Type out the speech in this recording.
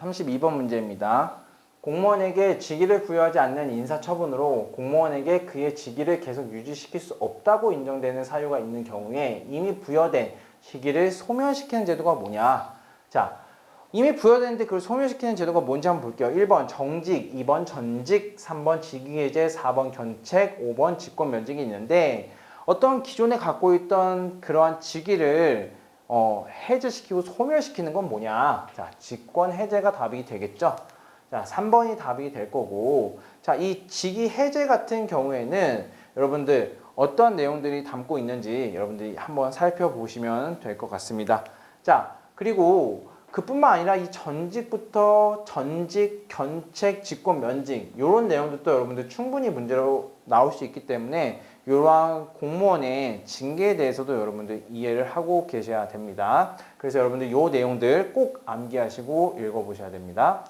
32번 문제입니다. 공무원에게 직위를 부여하지 않는 인사처분으로 공무원에게 그의 직위를 계속 유지시킬 수 없다고 인정되는 사유가 있는 경우에 이미 부여된 직위를 소멸시키는 제도가 뭐냐? 자, 이미 부여됐는데 그걸 소멸시키는 제도가 뭔지 한번 볼게요. 1번 정직, 2번 전직, 3번 직위해제, 4번 견책, 5번 직권 면직이 있는데 어떤 기존에 갖고 있던 그러한 직위를 어, 해제시키고 소멸시키는 건 뭐냐? 자, 직권 해제가 답이 되겠죠. 자, 3번이 답이 될 거고. 자, 이 직위 해제 같은 경우에는 여러분들 어떤 내용들이 담고 있는지 여러분들이 한번 살펴보시면 될 것 같습니다. 자, 그리고 그뿐만 아니라 이 전직부터 전직, 견책, 직권, 면직 이런 내용들도 여러분들 충분히 문제로 나올 수 있기 때문에 이러한 공무원의 징계에 대해서도 여러분들 이해를 하고 계셔야 됩니다. 그래서 여러분들 이 내용들 꼭 암기하시고 읽어보셔야 됩니다.